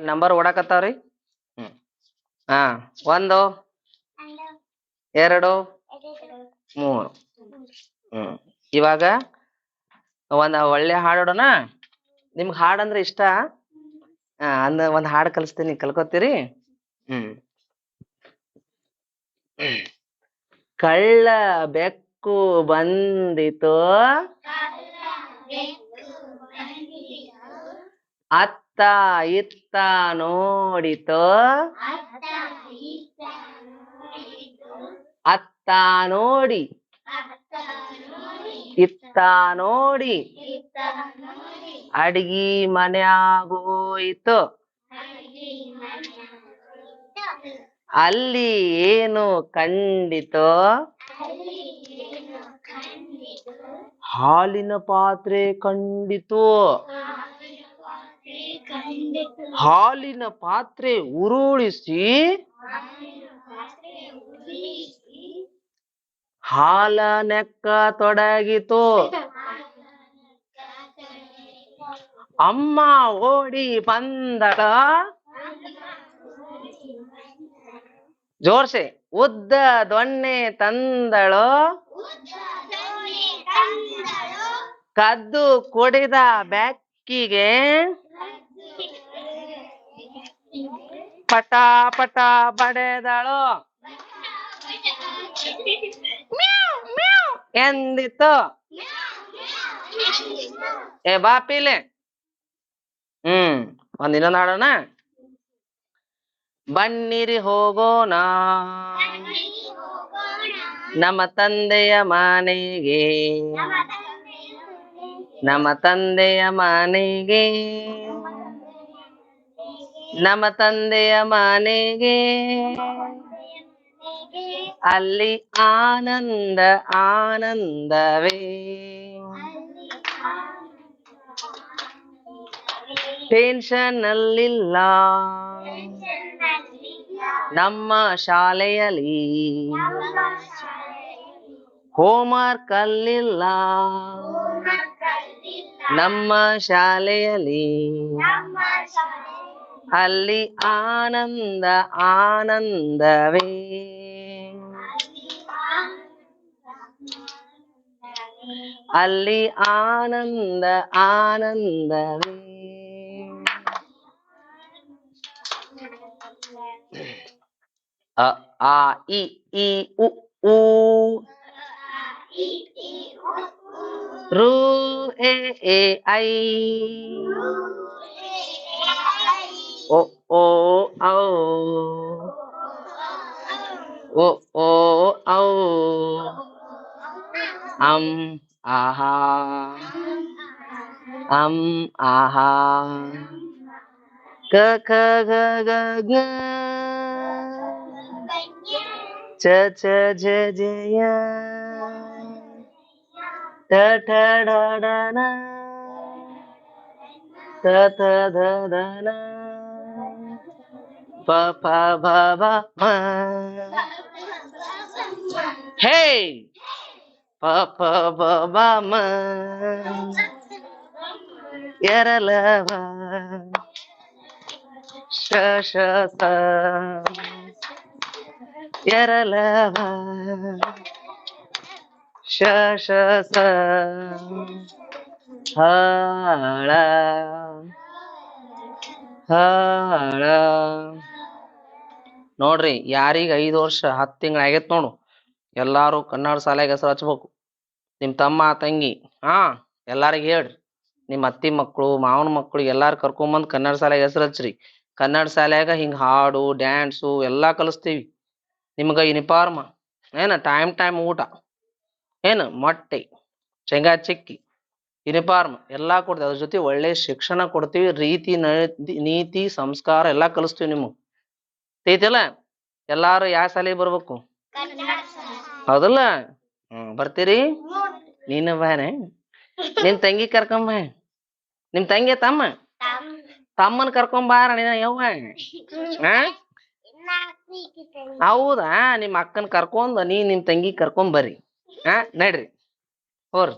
Number ಓಡಾಕತ್ತಾವ್ರಿ? ಹಾ ಒಂದು ಎರಡು ಮೂರು. ಹ್ಮ್. ಇವಾಗ ಒಂದ್ ಒಳ್ಳೆ ಹಾಡೋಣ? ನಿಮ್ಗೆ ಹಾಡ್ ಅಂದ್ರೆ ಇಷ್ಟ? ಅಂದ ಒಂದ್ ಹಾಡ್ ಕಲಿಸ್ತೀನಿ ಕಲ್ಕೋತೀರಿ? ಹ್ಮ್. ಕಳ್ಳ ಬೆಕ್ಕು ಬಂದಿತು? ಅತ್ತ ಇತ್ತ ನೋಡಿತು? ಅತ್ತ ನೋಡಿ. ಇತ್ತ ನೋಡಿ. ಅಡ್ಗಿ ಮನ್ಯಾಗೋಯ್ತು. ಅಲ್ಲಿ ಏನು ಕಂಡಿತು? ಹಾಲಿನ ಪಾತ್ರೆ ಕಂಡಿತು. ಹಾಲಿನ ಪಾತ್ರೆ ಉರುಳಿಸಿ ಹಾಲ ನೆಕ್ಕ ತೊಡಗಿತು. ಅಮ್ಮ ಓಡಿ ಬಂದಳ ಜೋರ್ಸೆ, ಉದ್ದ ದೊಣ್ಣೆ ತಂದಳು. ಕದ್ದು ಕುಡಿದ ಬೆಕ್ಕಿಗೆ ಪಟ ಪಟ ಬಡೆದಳು. ಎಂದಿತು ಏ ಬಾ ಪೀಲೆ. ಹ್ಮ್ ಒಂದ್ ಇನ್ನೊಂದ್ ಹಾಡೋಣ ಬನ್ನಿರಿ ಹೋಗೋಣ. ನಮ್ಮ ತಂದೆಯ ಮನೆಗೆ. ನಮ್ಮ ತಂದೆಯ ಮನೆಗೆ. ನಮ್ಮ ತಂದೆಯ ಮನೆಗೆ. ಅಲ್ಲಿ ಆನಂದ ಆನಂದವೇ. ಟೆನ್ಷನ್ ಅಲ್ಲಿಲ್ಲ ನಮ್ಮ ಶಾಲೆಯಲ್ಲಿ ಹೋಮ್ವರ್ಕ್ ಅಲ್ಲಿಲ್ಲ ನಮ್ಮ ಶಾಲೆಯಲ್ಲಿ ಅಲ್ಲಿ ಆನಂದ ಆನಂದವೇ ಅಲ್ಲಿ ಆನಂದ ಆನಂದವೇ ಅ ಆ ಇ ಈ ಉ ಊ ರು ಎ ô âu ô. Ô âu âm à ha. Âm à ha. Cơ cơ cơ cơ cơ chơ chơ chơ chơ ya ta ta da da na ta ta da da na Ba ba ba ba ma. Hey, Ba ba ba ba ma. Yaralava, sha sha sa. Yaralava, sha sha sa. Ha la, ha la. ನೋಡ್ರಿ, ಯಾರಿಗ ಐದು ವರ್ಷ, ಹತ್ತು ತಿಂಗಳ ಆಗೈತ್ ನೋಡು. ಎಲ್ಲಾರು ಕನ್ನಡ ಶಾಲೆಗೆ ಹೆಸರು ಹಚ್ಬೇಕು. ನಿಮ್ ತಮ್ಮ, ತಂಗಿ, ಹಾ, ಎಲ್ಲಾರಿಗ ಹೇಳ್ರಿ. ನಿಮ್ಮ ಅತ್ತಿ ಮಕ್ಕಳು ಮಾವನ ಮಕ್ಕಳು ಎಲ್ಲಾರು ಕರ್ಕೊಂಬಂದು ಕನ್ನಡ ಶಾಲೆಗೆ ಹೆಸರು ಹಚ್ರಿ. ಕನ್ನಡ ಶಾಲ್ಯಾಗ ಹಿಂಗ್ ಹಾಡು, ಡ್ಯಾನ್ಸು ಎಲ್ಲ ಕಲಿಸ್ತೀವಿ. ನಿಮ್ಗ ಯೂನಿಫಾರ್ಮ್ ಏನ ಟೈಮ್ ಟೈಮ್ ಊಟ, ಏನು ಮೊಟ್ಟೆ, ಶೇಂಗಾ ಚಿಕ್ಕಿ ಯೂನಿಫಾರ್ಮ್ ಎಲ್ಲ ಕೊಡ್ತೀವಿ. ಅದ್ರ ಜೊತೆ ಒಳ್ಳೆ ಶಿಕ್ಷಣ ಕೊಡ್ತೀವಿ. ರೀತಿ ನೀತಿ, ಸಂಸ್ಕಾರ ಎಲ್ಲ ಕಲಿಸ್ತೀವಿ ನಿಮ್ಗ್. ಐತಿಲ್ಲ ಎಲ್ಲಾರು ಯಾವ ಶಾಲೆಗೆ ಬರ್ಬೇಕು? ಹೌದಲ್ಲ? ಹ್ಮ್, ಬರ್ತೀರಿ? ನೀನು ಬಾರೆ ನಿನ್ ತಂಗಿ ಕರ್ಕೊಂಬ ನಿಮ್ ತಂಗಿ ತಮ್ಮ? ತಮ್ಮನ್ ಕರ್ಕೊಂಬಾರ ನೀನ, ಯವ್ವ? ಹೌದಾ? ನಿಮ್ ಅಕ್ಕನ ಕರ್ಕೊಂಡ್ ನೀ ನಿಮ್ ತಂಗಿ ಕರ್ಕೊಂಡ್ ಬರ್ರಿ. ಹಾ, ನಡ್ರಿ. ಹೋರ್